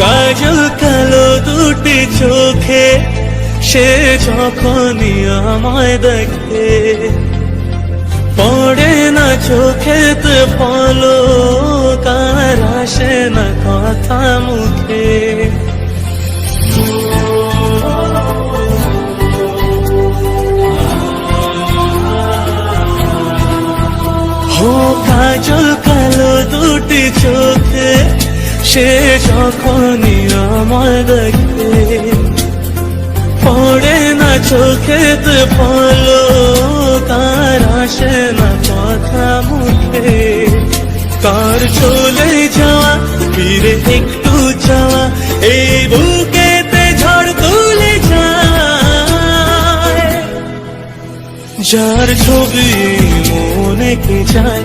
কাজল কালো দুটি চোখে, সে যখনই আমায় দেখে, পড়ে না চোখেতে পলো কার আসে না কথা মুখে। সে যখনই আমার দেখে, পড়ে না চোখেতে পলো কার আসে না কথা মুখে। কার চলে যাওয়া, ফিরে একটু যাওয়া, এই বুকেতে ঝড় তুলে যায়। যার ছবি মনে কে যায়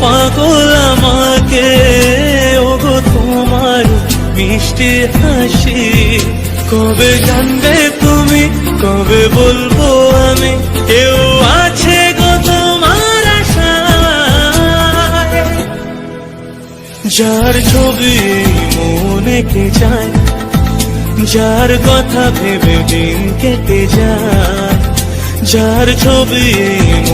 পাগল আমাকে, ওগো তোমার মিষ্টি হাসি। কবে জানবে তুমি, কবে বলব আমি? কেউ আছে গো তোমার যার ছবি মনে কে যায় যার কথা ভেবে দিন কেটে যায়, যার ছবি